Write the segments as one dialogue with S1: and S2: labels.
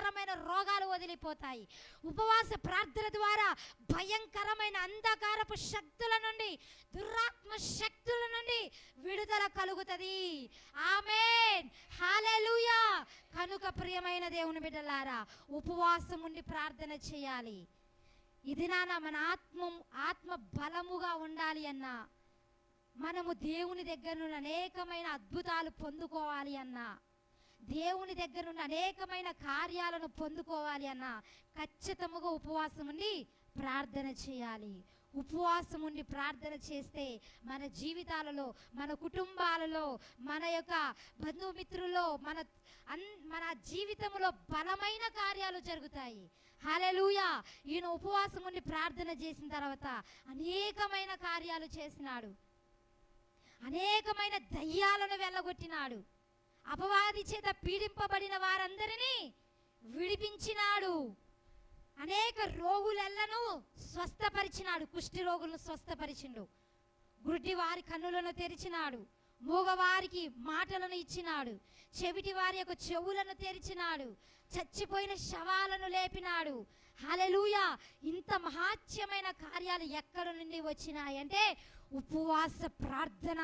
S1: భయంకరమైన రోగాలు వదిలిపోతాయి. ఉపవాస ప్రార్థన ద్వారా భయంకరమైన అంధకారపు శక్తుల నుండి దురాత్మ శక్తుల నుండి విడుదల కలుగుతుంది. ఆమెన్. హాలెలూయా కనుక ప్రియమైన దేవుని బిడ్డలారా ఉపవాసం ఉండి ప్రార్థన చేయాలి. ఇది నాన్న మన ఆత్మ ఆత్మ బలముగా ఉండాలి అన్నా మనము దేవుని దగ్గర నుండి అనేకమైన అద్భుతాలు పొందుకోవాలి అన్నా దేవుని దగ్గర ఉన్న అనేకమైన కార్యాలను పొందుకోవాలి అన్న ఖచ్చితముగా ఉపవాసం ఉండి ప్రార్థన చేయాలి. ఉపవాసం ఉండి ప్రార్థన చేస్తే మన జీవితాలలో మన కుటుంబాలలో మన యొక్క బంధుమిత్రుల్లో మన అన్ మన జీవితంలో బలమైన కార్యాలు జరుగుతాయి. హల్లెలూయా! ఈయన ఉపవాసం ఉండి ప్రార్థన చేసిన తర్వాత అనేకమైన కార్యాలు చేసినాడు. అనేకమైన దయ్యాలను వెళ్ళగొట్టినాడు అపవాది చేత పీడింపబడిన వారందరినీ విడిపించినాడు. అనేక రోగులెల్లను స్వస్థపరిచినాడు. కుష్టి రోగులను స్వస్థపరిచిండు. గుడ్డి వారి కన్నులను తెరిచినాడు. మూగవారికి మాటలను ఇచ్చినాడు. చెవిటి వారి యొక్క చెవులను తెరిచినాడు. చచ్చిపోయిన శవాలను లేపినాడు. హల్లెలూయా! ఇంత మహాత్యమైన కార్యాలు ఎక్కడ నుండి వచ్చినాయంటే ఉపవాస ప్రార్థన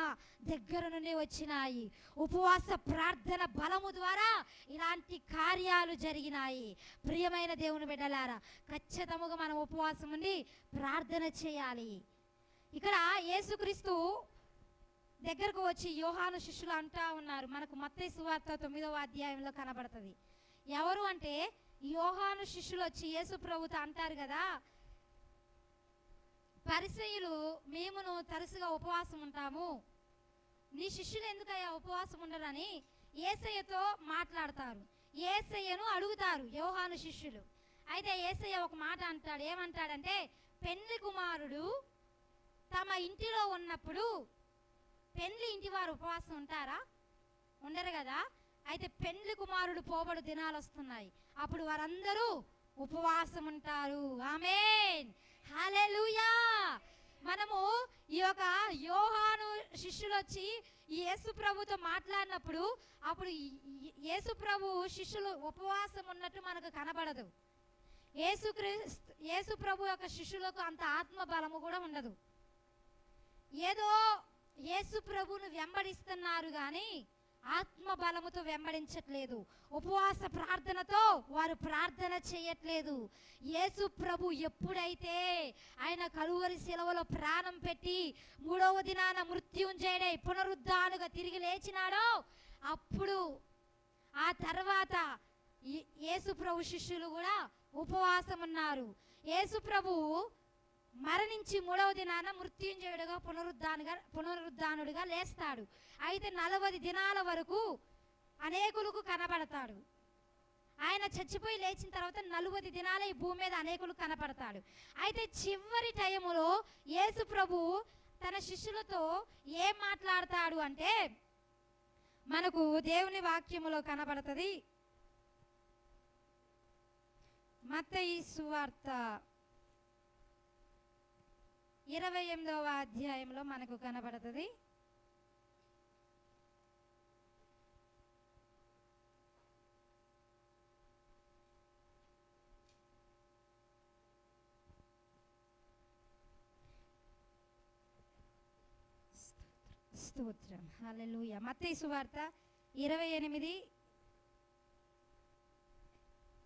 S1: దగ్గర నుండి వచ్చినాయి. ఉపవాస ప్రార్థన బలము ద్వారా ఇలాంటి కార్యాలు జరిగినాయి. ప్రియమైన దేవుని బిడ్డలారా ఖచ్చితముగా మనం ఉపవాసం ఉండి ప్రార్థన చేయాలి. ఇక్కడ యేసుక్రీస్తు దగ్గరకు వచ్చి యోహాను శిష్యులు అంటా ఉన్నారు. మనకు మత్తయి సువార్త తొమ్మిదవ అధ్యాయంలో కనబడుతుంది. ఎవరు అంటే యోహాను శిష్యులు వచ్చి యేసు ప్రభుత అంటారు కదా పరిసయులు మేమును తరచుగా ఉపవాసం ఉంటాము. నీ శిష్యులు ఎందుకయ్యా ఉపవాసం ఉండరని ఏసయ్యతో మాట్లాడతారు. ఏసయ్యను అడుగుతారు యోహాను శిష్యులు. అయితే ఏసయ్య ఒక మాట అంటాడు. ఏమంటాడంటే పెళ్ళి కుమారుడు తమ ఇంటిలో ఉన్నప్పుడు పెళ్ళి ఇంటి వారు ఉపవాసం ఉంటారా? ఉండరు కదా. అయితే పెళ్ళి కుమారుడు పోబడు దినాలు వస్తున్నాయి అప్పుడు వారందరూ ఉపవాసం ఉంటారు ఆమెన్. హల్లెలూయా. మనము ఈ యొక్క యోహాను శిష్యులు వచ్చి ఈ యేసు ప్రభుతో మాట్లాడినప్పుడు అప్పుడు యేసు ప్రభు శిష్యులు ఉపవాసం ఉన్నట్టు మనకు కనబడదు. యేసు క్రీస్తు యేసు ప్రభు యొక్క శిష్యులకు అంత ఆత్మ బలము కూడా ఉండదు. ఏదో యేసు ప్రభును వెంబడిస్తున్నారు కానీ ఆత్మ బలముతో వెంబడించట్లేదు. ఉపవాస ప్రార్థనతో వారు ప్రార్థన చేయట్లేదు. యేసు ప్రభు ఎప్పుడైతే ఆయన కలువరి శిలవలో ప్రాణం పెట్టి మూడవ దినాన మృత్యుంజయుడై పునరుద్ధానుగా తిరిగి లేచినాడో అప్పుడు ఆ తర్వాత యేసు ప్రభు శిష్యులు కూడా ఉపవాసం ఉన్నారు యేసు ప్రభు మరణించి మూడవ దినాన మృత్యుంజయుడుగా పునరుద్ధానుగా పునరుద్ధానుడిగా లేస్తాడు. అయితే నలభై దినాల వరకు అనేకులకు కనబడతాడు. ఆయన చచ్చిపోయి లేచిన తర్వాత నలుబై దినాల ఈ భూమి మీద అనేకులు కనపడతాడు అయితే చివరి టైములో యేసు ప్రభు తన శిష్యులతో ఏం మాట్లాడతాడు అంటే మనకు దేవుని వాక్యములో కనబడుతుంది. మత్తయి సువార్త ఇరవై ఎనిమిదవ అధ్యాయంలో మనకు కనబడుతుంది. స్తోత్రం. హల్లెలూయా. మత్తయి సువార్త ఇరవై ఎనిమిది.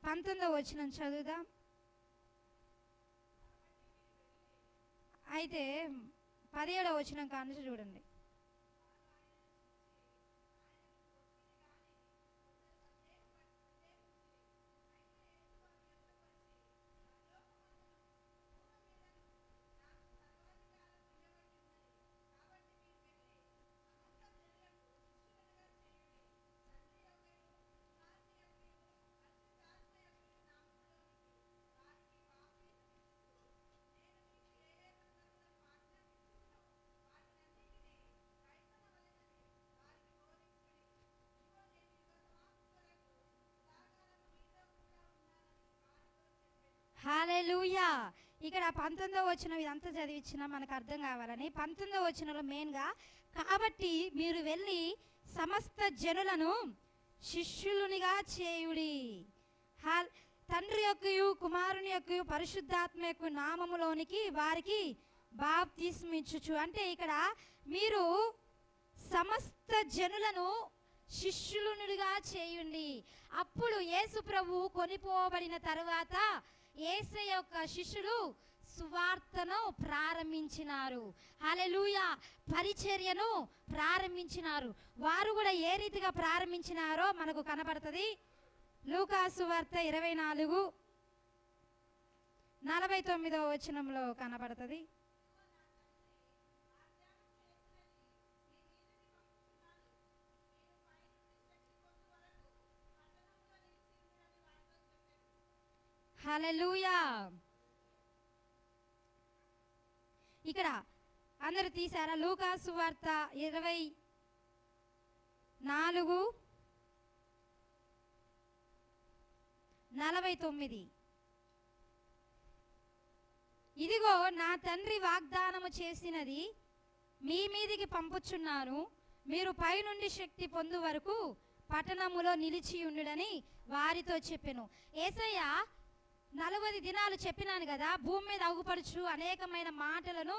S1: పంతొమ్మిదో వచ్చిన చదువుదాం. అయితే పదిహేడో వచ్చిన కానుంచి చూడండి. హాలెలూయా. ఇక్కడ పంతొమ్మిదో వచ్చిన ఇదంతా చదివించిన మనకు అర్థం కావాలని. పంతొమ్మిదో వచ్చినలో మెయిన్గా కాబట్టి మీరు వెళ్ళి సమస్త జనులను శిష్యులునిగా చేయుడి. హాల్ కుమారుని యొక్క పరిశుద్ధాత్మ యొక్క నామములోనికి వారికి బాప్తిస్మిచ్చుచు అంటే ఇక్కడ మీరు సమస్త జనులను శిష్యులునిగా చేయుండి. అప్పుడు యేసు ప్రభు కొనిపోబడిన తర్వాత ఏస యొక్క శిష్యులు సువార్తను ప్రారంభించినారు. హలెలూయ పరిచర్యను ప్రారంభించినారు. వారు కూడా ఏ రీతిగా ప్రారంభించినారో మనకు కనబడుతుంది లూకాసు వార్త ఇరవై నాలుగు నలభై తొమ్మిదో వచనంలో కనబడుతుంది హలలుయా ఇక్కడ అందరూ తీసారా లూకాసు వార్త ఇరవై నాలుగు నలభై తొమ్మిది. ఇదిగో నా తండ్రి వాగ్దానము చేసినది మీ మీదికి పంపుచున్నాను. మీరు పైనుండి శక్తి పొందు వరకు పట్టణములో నిలిచి ఉండుడని వారితో చెప్పెను. ఏసయ్య నలభై దినాలు చెప్పినాను కదా భూమి మీద అగుపడుచు అనేకమైన మాటలను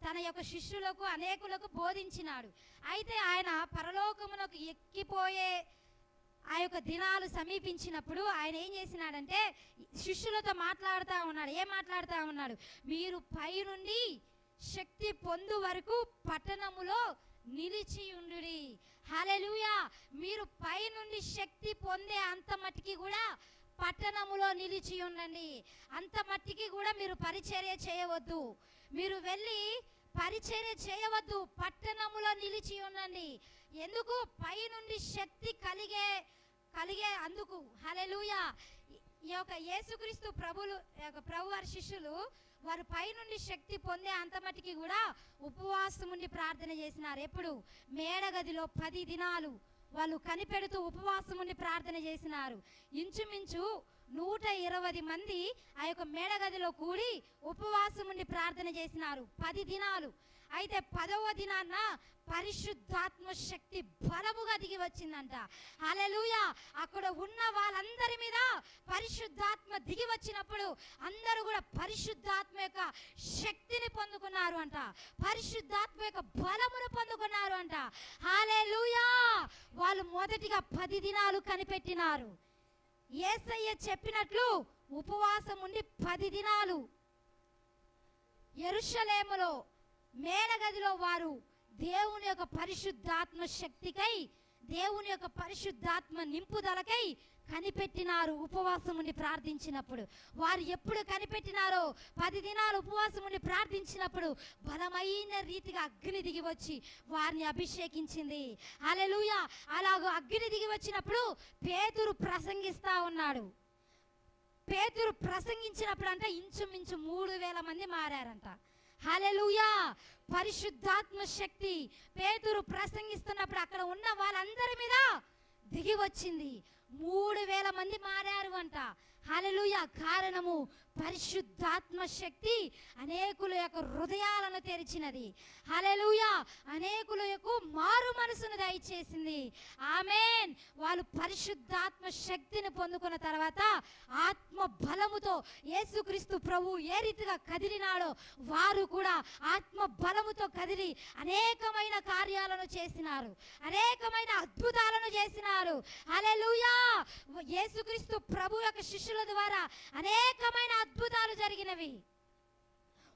S1: తన యొక్క శిష్యులకు అనేకులకు బోధించినాడు. అయితే ఆయన పరలోకమునకు ఎక్కిపోయే ఆ యొక్క దినాలు సమీపించినప్పుడు ఆయన ఏం చేసినాడంటే శిష్యులతో మాట్లాడుతూ ఉన్నాడు. ఏం మాట్లాడుతూ ఉన్నాడు? మీరు పైనుండి శక్తి పొందు వరకు పట్టణములో నిలిచి ఉండుడి. హల్లెలూయా! మీరు పైనుండి శక్తి పొందే అంత మట్టికి కూడా పట్టణములో నిలిచి ఉండండి. అంత మట్టికి కూడా మీరు పరిచర్య చేయవద్దు. మీరు వెళ్ళి పరిచర్య చేయవద్దు. పట్టణములో నిలిచి ఉండండి. ఎందుకు? పైనుండి శక్తి కలిగే కలిగే అందుకు. హలెలుయా ఈ- ఈ యొక్క యేసుక్రీస్తు ప్రభులు ఈ యొక్క ప్రభు వారి శిష్యులు వారు పైనుండి శక్తి పొందే అంత మట్టికి కూడా ఉపవాసం ఉండి ప్రార్థన చేసినారు. ఎప్పుడు? మేడగదిలో పది దినాలు. వాళ్ళు కనిపెడుతూ ఉపవాసం ఉండి ప్రార్థన చేసినారు. ఇంచుమించు నూట ఇరవై మంది ఆ యొక్క మేడగదిలో కూడి ఉపవాసం ఉండి ప్రార్థన చేసినారు. పది దినాలు. అయితే పదవ దినాన్న పరిశుద్ధాత్మ శక్తి బలముగా దిగి వచ్చిందంట. హల్లెలూయా. అక్కడ ఉన్న వాళ్ళందరి మీద పరిశుద్ధాత్మ దిగి వచ్చినప్పుడు అందరూ కూడా పరిశుద్ధాత్మ యొక్క శక్తిని పొందుకున్నారు అంట. పరిశుద్ధాత్మ యొక్క బలమును పొందుకున్నారు అంట. హల్లెలూయా. వాళ్ళు మొదటిగా పది దినాలు కనిపెట్టినారు. ఏసయ్య చెప్పినట్లు ఉపవాసం ఉండి పది దినాలు. ఎరుషలేములో మేడగదిలో వారు దేవుని యొక్క పరిశుద్ధాత్మ శక్తికై దేవుని యొక్క పరిశుద్ధాత్మ నింపుదలకై కనిపెట్టినారు ఉపవాసముని ప్రార్థించినప్పుడు. వారు ఎప్పుడు కనిపెట్టినారో పది దినాలు ఉపవాసముని ప్రార్థించినప్పుడు బలమైన రీతిగా అగ్ని దిగి వచ్చి వారిని అభిషేకించింది. అలెలుయ అలాగూ అగ్ని దిగి వచ్చినప్పుడు పేతురు ప్రసంగిస్తా ఉన్నాడు. పేతురు ప్రసంగించినప్పుడు అంట ఇంచుమించు మూడు వేల మంది మారారంట. హల్లెలూయా. పరిశుద్ధాత్మ శక్తి పేతురు ప్రసంగిస్తున్నప్పుడు అక్కడ ఉన్న వాళ్ళందరి మీద దిగి వచ్చింది. మూడు వేల మంది మారారు అంట. హల్లెలూయా. కారణము పరిశుద్ధాత్మ శక్తి అనేకుల యొక్క హృదయాలను తెరిచినది. హల్లెలూయా! అనేకుల యొక్క మారు మనసును దయచేసింది. ఆమెన్! వాళ్ళు పరిశుద్ధాత్మ శక్తిని పొందుకున్న తర్వాత ఆత్మ బలముతో యేసుక్రీస్తు ప్రభు ఏ రీతిగా కదిలినాడో వారు కూడా ఆత్మ బలముతో కదిలి అనేకమైన కార్యాలను చేసినారు. అనేకమైన అద్భుతాలను చేసినారు. హల్లెలూయా! యేసుక్రీస్తు ప్రభు యొక్క శిష్యుల ద్వారా అనేకమైన అద్భుతాలు జరిగినవి.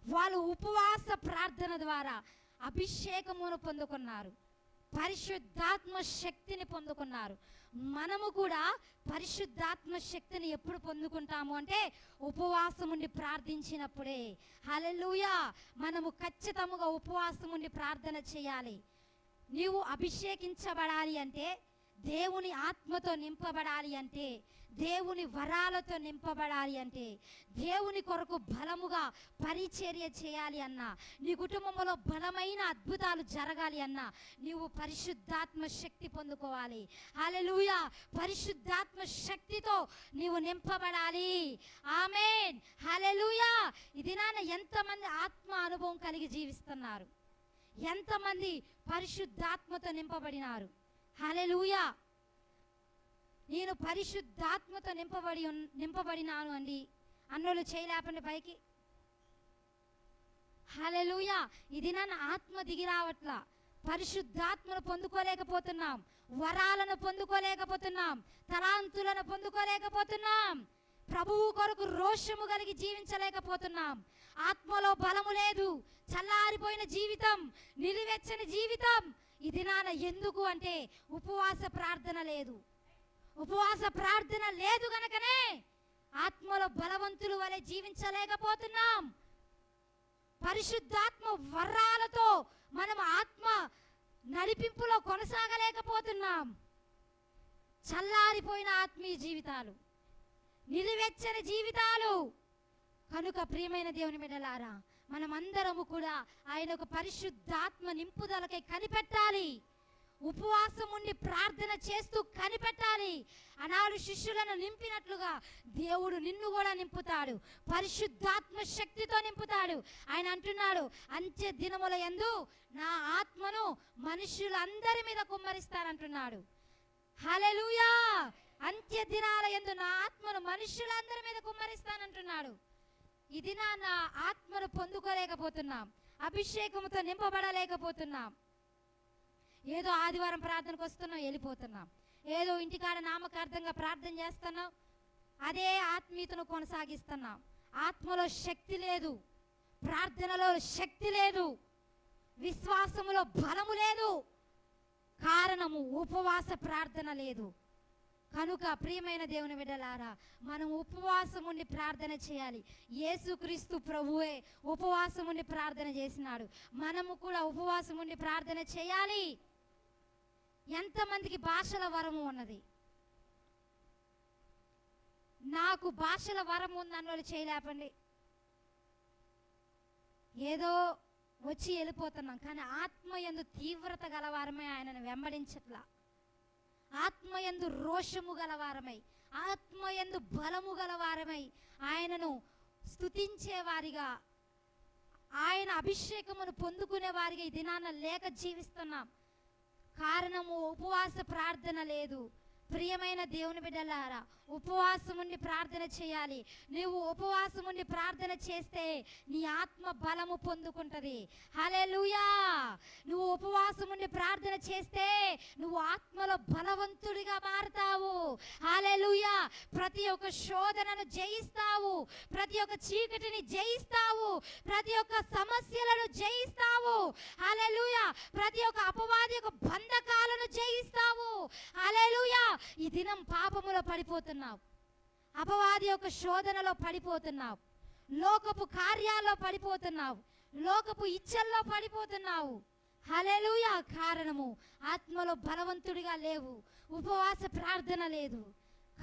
S1: వాళ్ళు ఉపవాస ప్రార్థన ద్వారా అభిషేకమును పొందుకున్నారు. పరిశుద్ధాత్మ శక్తిని పొందుకున్నారు. మనము కూడా పరిశుద్ధాత్మ శక్తిని ఎప్పుడు పొందుకుంటాము అంటే ఉపవాసం ఉండి ప్రార్థించినప్పుడే. హలలుయా మనము ఖచ్చితముగా ఉపవాసం ఉండి ప్రార్థన చేయాలి. నీవు అభిషేకించబడాలి అంటే దేవుని ఆత్మతో నింపబడాలి అంటే దేవుని వరాలతో నింపబడాలి అంటే దేవుని కొరకు బలముగా పరిచర్య చేయాలి అన్నా నీ కుటుంబంలో బలమైన అద్భుతాలు జరగాలి అన్నా నీవు పరిశుద్ధాత్మ శక్తి పొందుకోవాలి. అలెలుయ పరిశుద్ధాత్మ శక్తితో నీవు నింపబడాలి. ఆమెన్! హలెలుయ ఇది నాన్న ఎంతమంది ఆత్మ అనుభవం కలిగి జీవిస్తున్నారు? ఎంతమంది పరిశుద్ధాత్మతో నింపబడినారు? హల్లెలూయా. నేను పరిశుద్ధాత్మతో నింపబడి నింపబడినాను అండి. అన్నోళ్ళు చేయలేపండి పైకి. హల్లెలూయా. ఇది నన్ను ఆత్మ దిగి రావట్లా. పరిశుద్ధాత్మను పొందుకోలేకపోతున్నాం. వరాలను పొందుకోలేకపోతున్నాం. తలాంతులను పొందుకోలేకపోతున్నాం. ప్రభువు కొరకు రోషము కలిగి జీవించలేకపోతున్నాం. ఆత్మలో బలము లేదు. చల్లారిపోయిన జీవితం నిలువెచ్చని జీవితం ఇది నాన్న ఎందుకు అంటే ఉపవాస ప్రార్థన లేదు. ఉపవాస ప్రార్థన లేదు గనకనే ఆత్మలో బలవంతులు వలె జీవించలేకపోతున్నాం. పరిశుద్ధాత్మ వరాలతో మనం ఆత్మ నడిపింపులో కొనసాగలేకపోతున్నాం. చల్లారిపోయిన ఆత్మీయ జీవితాలు నిలువెచ్చని జీవితాలు. కనుక ప్రియమైన దేవుని బిడ్డలారా మనమందరము కూడా ఆయన ఒక పరిశుద్ధాత్మ నింపుదలకై కనిపెట్టాలి. ఉపవాసం ఉండి ప్రార్థన చేస్తూ కనిపెట్టాలి. అనాలు శిష్యులను నింపినట్లుగా దేవుడు నిన్ను కూడా నింపుతాడు. పరిశుద్ధాత్మ శక్తితో నింపుతాడు. ఆయన అంటున్నాడు అంత్య దినముల యందు నా ఆత్మను మనుషులందరి మీద కుమ్మరిస్తానంటున్నాడు. హలెలుయా అంత్య దినాల యందు నా ఆత్మను మనుషులందరి మీద కుమ్మరిస్తానంటున్నాడు. ఇది నా నా ఆత్మను పొందుకోలేకపోతున్నాం. అభిషేకముతో నింపబడలేకపోతున్నాం. ఏదో ఆదివారం ప్రార్థనకు వస్తున్నాం వెళ్ళిపోతున్నాం. ఏదో ఇంటికాడ నామకార్థంగా ప్రార్థన చేస్తున్నాం. అదే ఆత్మీయతను కొనసాగిస్తున్నాం. ఆత్మలో శక్తి లేదు. ప్రార్థనలో శక్తి లేదు. విశ్వాసములో బలము లేదు. కారణము ఉపవాస ప్రార్థన లేదు. కనుక ప్రియమైన దేవుని బిడ్డలారా మనం ఉపవాసం ఉండి ప్రార్థన చేయాలి. యేసుక్రీస్తు ప్రభువే ఉపవాసం ఉండి ప్రార్థన చేసినాడు. మనము కూడా ఉపవాసం ఉండి ప్రార్థన చేయాలి. ఎంతమందికి భాషల వరము ఉన్నది? నాకు భాషల వరం ఉందని వాళ్ళు చేయలేపండి ఏదో వచ్చి వెళ్ళిపోతున్నాం కానీ ఆత్మ ఎందు తీవ్రత గలవారమే ఆయనను వెంబడించట్లా. ఆత్మయందు రోషము గలవారమై ఆత్మయందు బలము గలవారమై ఆయనను స్థుతించేవారిగా ఆయన అభిషేకమును పొందుకునే వారిగా ఈ దినాన లేక జీవిస్తున్నాం. కారణము ఉపవాస ప్రార్థన లేదు. ప్రియమైన దేవుని బిడ్డలారా ఉపవాసముండి ప్రార్థన చేయాలి. నువ్వు ఉపవాసముండి ప్రార్థన చేస్తే నీ ఆత్మ బలము పొందుకుంటది. హల్లెలూయా! నువ్వు ఉపవాసం ప్రార్థన చేస్తే నువ్వు ఆత్మలో బలవంతుడిగా మారుతావు. హల్లెలూయా. ప్రతి ఒక్క శోధనను జయిస్తావు. ప్రతి ఒక్క చీకటిని జయిస్తావు. ప్రతి ఒక్క సమస్యలను జయిస్తావు. హల్లెలూయా. ప్రతి ఒక్క అపవాది యొక్క బంధకాలను జయిస్తావు. హల్లెలూయా. ఈ దినం పాపములో పడిపోతున్నావు. అపవాది యొక్క శోధనలో పడిపోతున్నావు. లోకపు కార్యాల్లో పడిపోతున్నావు. లోకపు ఇచ్చల్లో పడిపోతున్నావు. హల్లెలూయా. కారణము ఆత్మలో బలవంతుడిగా లేవు. ఉపవాస ప్రార్థన లేదు.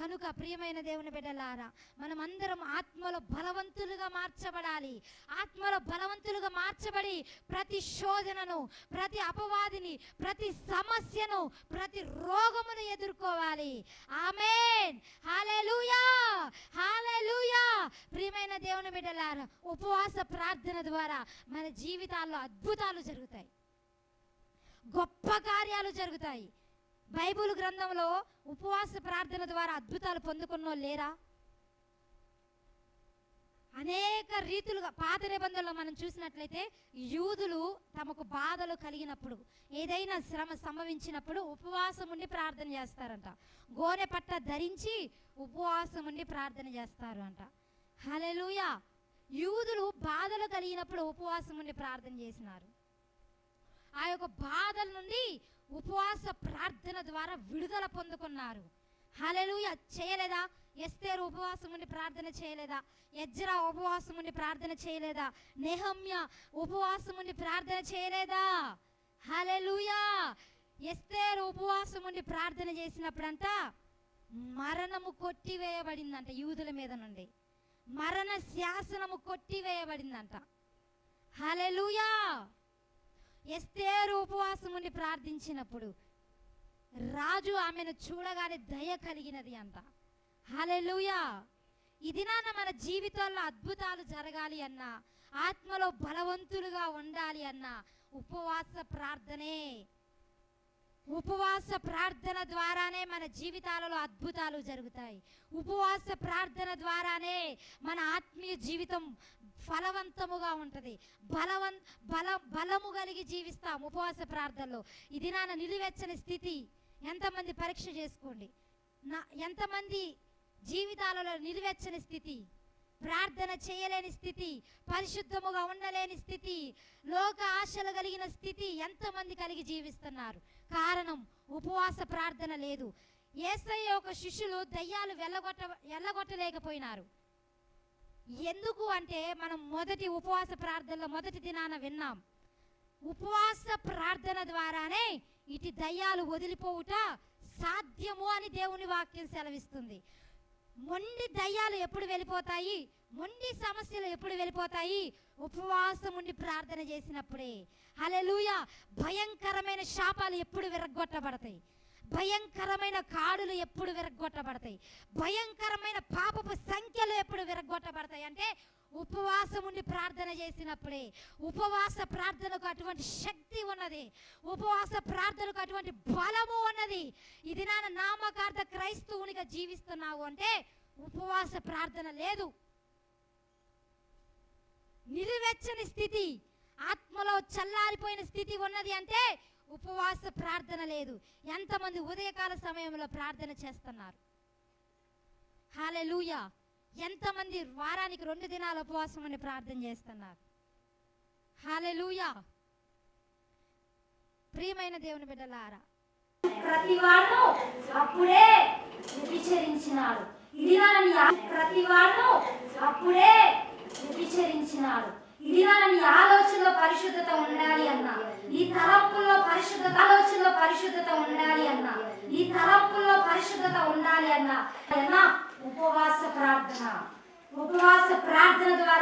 S1: కనుక ప్రియమైన దేవుని బిడ్డలారా మనమందరం ఆత్మలో బలవంతులుగా మార్చబడాలి. ఆత్మలో బలవంతులుగా మార్చబడి ప్రతి శోధనను ప్రతి అపవాదిని ప్రతి సమస్యను ప్రతి రోగమును ఎదుర్కోవాలి. ఆమెన్. హల్లెలూయా. హల్లెలూయా. ప్రియమైన దేవుని బిడ్డలారా ఉపవాస ప్రార్థన ద్వారా మన జీవితాల్లో అద్భుతాలు జరుగుతాయి. గొప్ప కార్యాలు జరుగుతాయి. బైబిల్ గ్రంథంలో ఉపవాస ప్రార్థన ద్వారా అద్భుతాలు పొందుకున్నో లేరా? అనేక రీతులుగా పాత నిబంధనలో మనం చూసినట్లయితే యూదులు తమకు బాధలు కలిగినప్పుడు ఏదైనా శ్రమ సంభవించినప్పుడు ఉపవాసం ఉండి ప్రార్థన చేస్తారంట. గోనె పట్ట ధరించి ఉపవాసం ఉండి ప్రార్థన చేస్తారు అంట హల్లెలూయా! యూదులు బాధలు కలిగినప్పుడు ఉపవాసం ఉండి ప్రార్థన చేసినారు. ఆ యొక్క బాధల నుండి ఉపవాస ప్రార్థన ద్వారా విడుదల పొందుకున్నారు. హల్లెలూయా! చేయలేదా? ఎస్తేరు ఉపవాసం ఉండి ప్రార్థన చేయలేదా? ఎజ్రా ఉపవాసం ఉండి ప్రార్థన చేయలేదా? నెహమ్య ఉపవాసం ఉండి ప్రార్థన చేయలేదా? హల్లెలూయా! ఎస్తేరు ఉపవాసం ఉండి ప్రార్థన చేసినప్పుడంతా మరణము కొట్టివేయబడిందంట యూదుల మీద నుండి. మరణ శాసనము కొట్టివేయబడిందంట. హల్లెలూయా! ఎస్తేరు ఉపవాసం ఉండి ప్రార్థించినప్పుడు రాజు ఆమెను చూడగానే దయ కలిగినది అంట. హలెలుయా ఇది నాన్న మన జీవితాల్లో అద్భుతాలు జరగాలి అన్నా ఆత్మలో బలవంతులుగా ఉండాలి అన్నా ఉపవాస ప్రార్థనే. ఉపవాస ప్రార్థన ద్వారానే మన జీవితాలలో అద్భుతాలు జరుగుతాయి. ఉపవాస ప్రార్థన ద్వారానే మన ఆత్మీయ జీవితం ఫలవంతముగా ఉంటుంది. బలవన్ బల బలము కలిగి జీవిస్తాం ఉపవాస ప్రార్థనలో. ఇది నా నిలువెచ్చని స్థితి. ఎంతమంది పరీక్ష చేసుకోండి. నా ఎంతమంది జీవితాలలో నిలువెచ్చని స్థితి. ప్రార్థన చేయలేని స్థితి పరిశుద్ధముగా ఉండలేని స్థితి లోక ఆశలు కలిగిన స్థితి ఎంతమంది కలిగి జీవిస్తున్నారు? కారణం ఉపవాస ప్రార్థన లేదు. ఏసయ్య ఒక శిష్యులు దయ్యాలు వెళ్ళగొట్ట వెళ్ళగొట్టలేకపోయినారు. ఎందుకు అంటే మనం మొదటి ఉపవాస ప్రార్థనలో మొదటి దినాన విన్నాం. ఉపవాస ప్రార్థన ద్వారానే ఇటు దయ్యాలు వదిలిపోవుట సాధ్యము అని దేవుని వాక్యం సెలవిస్తుంది. మొండి దయ్యాలు ఎప్పుడు వెళ్ళిపోతాయి? మొండి సమస్యలు ఎప్పుడు వెళ్ళిపోతాయి? ఉపవాసం ఉండి ప్రార్థన చేసినప్పుడే. హల్లెలూయా! భయంకరమైన శాపాలు ఎప్పుడు విరగ్గొట్టబడతాయి. భయంకరమైన కాడులు ఎప్పుడు విరగ్గొట్టబడతాయి. భయంకరమైన పాపపు సంఖ్యలు ఎప్పుడు విరగ్గొట్టబడతాయి. అంటే ఉపవాసం ఉండి ప్రార్థన చేసినప్పుడే ఉపవాస ప్రార్థనకు అటువంటి శక్తి ఉన్నది. ఉపవాస ప్రార్థనకు అటువంటి బలము ఉన్నది. ఇది నా నామకార్థ క్రైస్తవునిగా జీవిస్తున్నావు అంటే ఉపవాస ప్రార్థన లేదు. నిలువెచ్చని స్థితి ఆత్మలో చల్లారిపోయిన స్థితి ఉన్నది అంటే ఉపవాస ప్రార్థన లేదు. ఎంతమంది ఉదయకాల సమయంలో ప్రార్థన చేస్తున్నారు? హాలెలూయా ఎంతమంది వారానికి రెండు దినాల ఉపవాసం అని ప్రార్థన చేస్తున్నారు? హాలెలూయా ప్రియమైన దేవుని బిడ్డలారా ప్రతి ప్రతివాడు అప్పుడే వ్యభిచరించినాడు. ఇది ప్రతి ప్రతివాడు అప్పుడే వ్యభిచరించినాడు. ఇది నీ ఆలోచనలో పరిశుద్ధత ఉండాలి అన్నా. నీ తలంపుల్లో పరిశుద్ధత ఆలోచనలో పరిశుద్ధత ఉండాలి అన్నా. నీ తలంపుల్లో పరిశుద్ధత ఉండాలి అన్న. అన్నా ఉపవాస ప్రార్థన. ఉపవాస ప్రార్థన ద్వారా